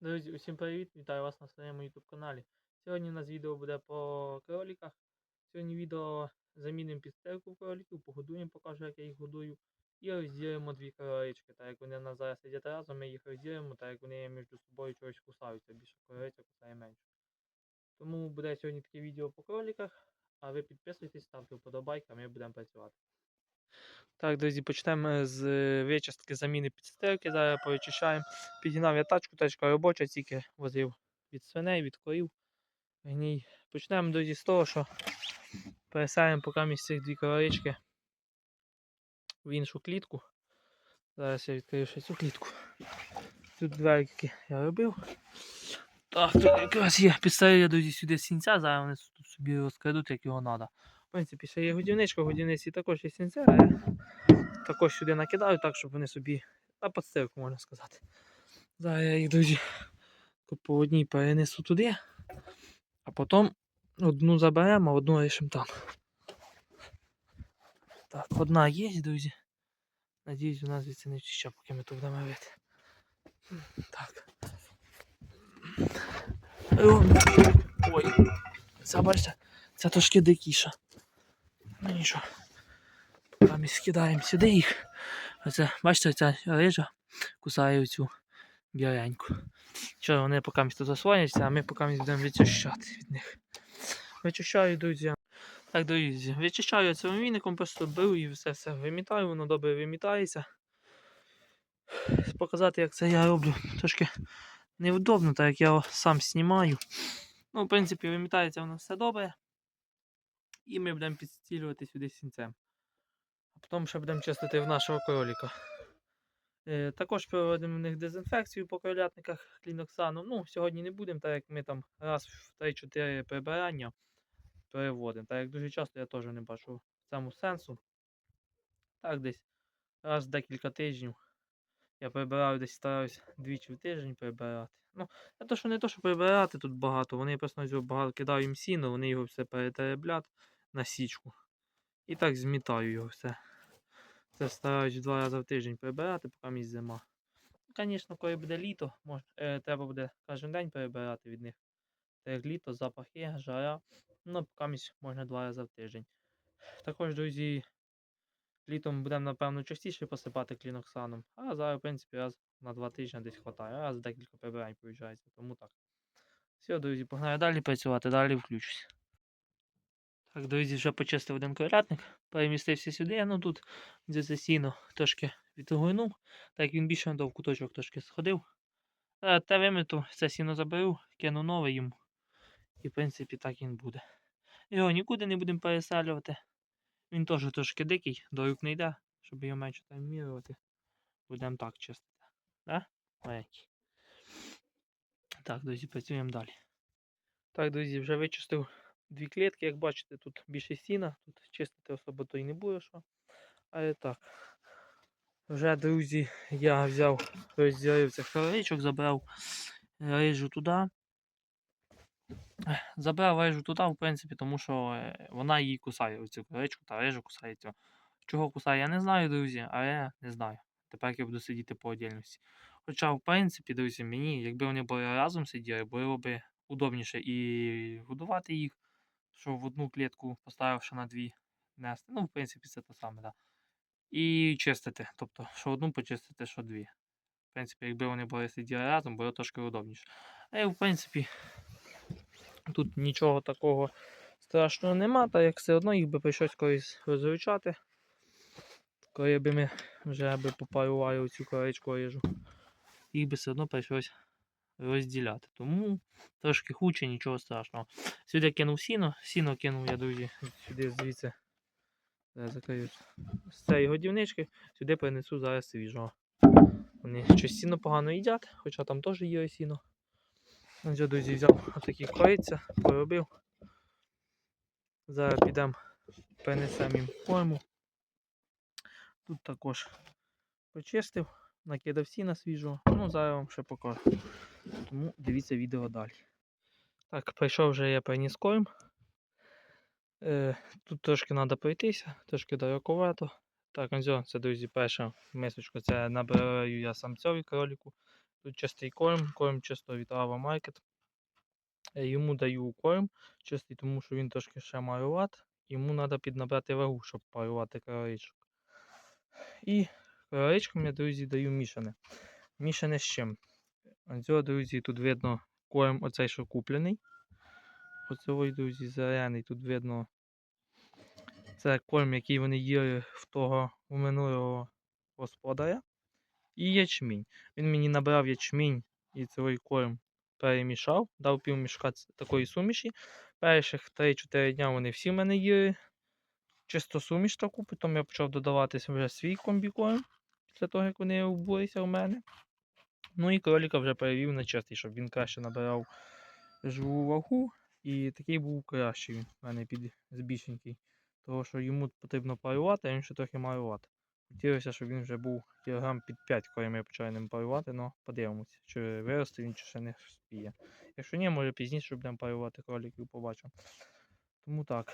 Друзі, усім привіт! Вітаю вас на своєму YouTube каналі. Сьогодні у нас відео буде по кроликах. Сьогодні відео замінимо підстерку кроликів, погодуємо, покажу, як я їх годую. І розділимо дві кролички. Так як вони в нас зараз сидять разом, ми їх розділимо, так як вони між собою чогось кусаються. Більше кролиця кусає менше. Тому буде сьогодні таке відео по кроликах. А ви підписуйтесь, ставте вподобайки, а ми будемо працювати. Так, друзі, почнемо з е, вичистки заміни підстилки. Зараз повичищаємо. Підігнав я тачку, тачка робоча, тільки возив від свиней, від корів. Гній. Почнемо, друзі, з того, що пересаємо поки між цих дві коровички в іншу клітку. Зараз я відкрию ще цю клітку. Тут дверки я робив. Так, тут якраз є. Підставив я, друзі, сюди сінця, зараз вони собі розкрадуть, як його треба. В принципі, ще є годівничка, годівниці також є сінця, а я також сюди накидаю, так, щоб вони собі на подстилку, можна сказати. Зараз я їх, друзі, по одній перенесу туди, а потім одну заберемо, а одну лишимо там. Так, одна є, друзі. Надіюсь, у нас звідси не втіче, поки ми тут будемо робити. Так. Ой, це бачите, це трошки дикіша. Ну нічого. Поки ми скидаємо сюди їх. Оце, бачите, ця рижа кусає цю біленьку. Що вони поки місто засвоняться, а ми поки будемо вичищати від них. Вичищаю, друзі. Так, друзі, вичищаю цим віником, просто беру і все все вимітаю, воно добре вимітається. Показати, як це я роблю, трошки невдобно, так як я сам знімаю. Ну, в принципі, вимітається воно все добре. І ми будемо підстілювати сюди сінцем. А потім ще будемо чистити в нашого кроліка. Е, також проводимо в них дезінфекцію по кролятниках кліноксаном. Ну, сьогодні не будемо, так як ми там раз в 3-4 прибирання переводимо. Так як дуже часто я теж не бачу цьому сенсу. Так, десь раз в декілька тижнів. Я прибираю десь стараюсь двічі в тиждень прибирати. Ну, я то, що не то, що прибирати тут багато, вони просто багато кидаю їм сіно, вони його все перетереблять на січку. І так змітаю його все. Це стараюсь два рази в тиждень прибирати, поки місць зима. Звісно, коли буде літо, мож, е, треба буде кожен день перебирати від них. Так як літо, запах є, жара. Ну, поки можна два рази в тиждень. Також, друзі, літом будемо, напевно, частіше посипати кліноксаном, а зараз, в принципі, раз на два тижні десь хватає, раз декілька прибирань виходить, тому так. Все, друзі, погнаю далі працювати, далі включусь. Так, друзі, вже почистив один квадратник, перемістився сюди, ну тут за сіно трошки відгорнув, так він більше до в куточок трошки сходив. Та вимиту, це сіно заберу, кину нове йому. І в принципі так він буде. Його нікуди не будемо переселювати. Він теж трошки дикий, до рук не йде, щоб його менше там мірувати. Будемо так чистити. Да? Маленький. Так, друзі, працюємо далі. Так, друзі, вже вичистив дві клітки, як бачите, тут більше сіна, тут чистити особо то й не буде що. Але так. Вже, друзі, я взяв, розділив цих забрав рижу туди. Забрав рижу туди, в принципі, тому що е, вона її кусає, оцю речку та рижу кусає цю. Чого кусає, я не знаю, друзі, але не знаю. Тепер я буду сидіти по отдільності. Хоча, в принципі, друзі, мені, якби вони були разом сиділи, було б удобніше і годувати їх, що в одну клітку поставивши на дві нести. Ну, в принципі, це те саме, так. Да. І чистити. Тобто, що одну почистити, що дві. В принципі, якби вони були сиділи разом, було трошки удобніше. А в принципі, тут нічого такого страшного нема, так як все одно їх би прийшлось колись розручати. Коли би ми вже би попарували цю коричку рижу, їх би все одно прийшлось розділяти. Тому трошки хуче, нічого страшного. Сюди кинув сіно, сіно кинув я, друзі, сюди звідси. Зараз закрию з цієї годівнички, сюди принесу зараз свіжого. Вони щось сіно погано їдять, хоча там теж є сіно. Я, друзі, взяв отакі кориця, поробив. Зараз підемо, принесемо їм форму. Тут також почистив, накидав сіна свіжого. Ну, зараз вам ще покажу. Тому дивіться відео далі. Так, прийшов вже я приніс корм. Е, тут трошки треба пройтися, трошки далековато. Так, ось, це, друзі, перша мисочка. Це набираю я самцьові кроліку. Тут чистий корм, корм чисто від Ава Market. Е, Йому даю корм чистий, тому що він трошки ще малюват. Йому треба піднабрати вагу, щоб парувати кроличок. І кроличкам я, друзі, даю мішане. Мішане з чим? Ось, друзі, тут видно корм оцей, що куплений. Оцей, друзі, зелений, тут видно. Це корм, який вони їли в того у минулого господаря. І ячмінь. Він мені набрав ячмінь і цей корм перемішав, дав пів мішка такої суміші. Перших 3-4 дня вони всі в мене їли чисто суміш таку, потім я почав додавати вже свій комбікорм після того, як вони обулися в мене. Ну і кроліка вже перевів на чистий, щоб він краще набирав живу вагу. І такий був кращий він в мене під збільшенький. Тому що йому потрібно парувати, а він ще трохи малювати. Хотілося, щоб він вже був кілограм під 5, коли ми почали ним парувати, але подивимося, чи виросте він, чи ще не вспіє. Якщо ні, може пізніше будемо парувати кроликів, побачимо. Тому так.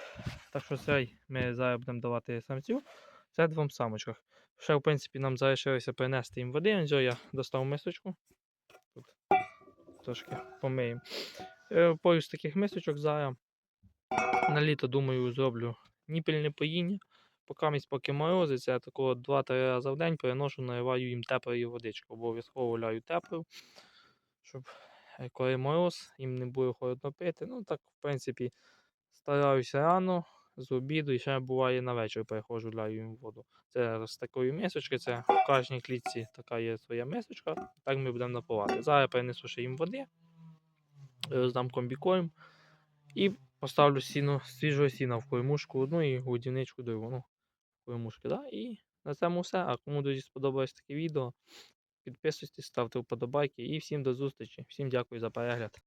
Так що цей ми зараз будемо давати самцю. Це двом самочках. Ще, в принципі, нам залишилося принести їм води. Ось я достав мисочку. Тут трошки помиємо. Е, Поруч таких мисочок зараз. На літо, думаю, зроблю ніпельне поїння. Поки місць поки морозиться, я такого 2-3 рази в день переношу, наливаю їм теплої водички. Обов'язково ляю теплу, щоб е, коли мороз, їм не буде холодно пити. Ну так, в принципі, стараюся рано, з обіду і ще буває на вечір переходжу, ляю їм воду. Це з такої мисочки, це в кожній клітці така є своя мисочка. Так ми будемо напувати. Зараз я перенесу ще їм води, роздам комбікорм і поставлю сіно, свіжого сіна в кормушку одну і годівничку другу. Ну, да? І на цьому все. А кому дуже сподобалось таке відео, підписуйтесь, ставте вподобайки і всім до зустрічі. Всім дякую за перегляд.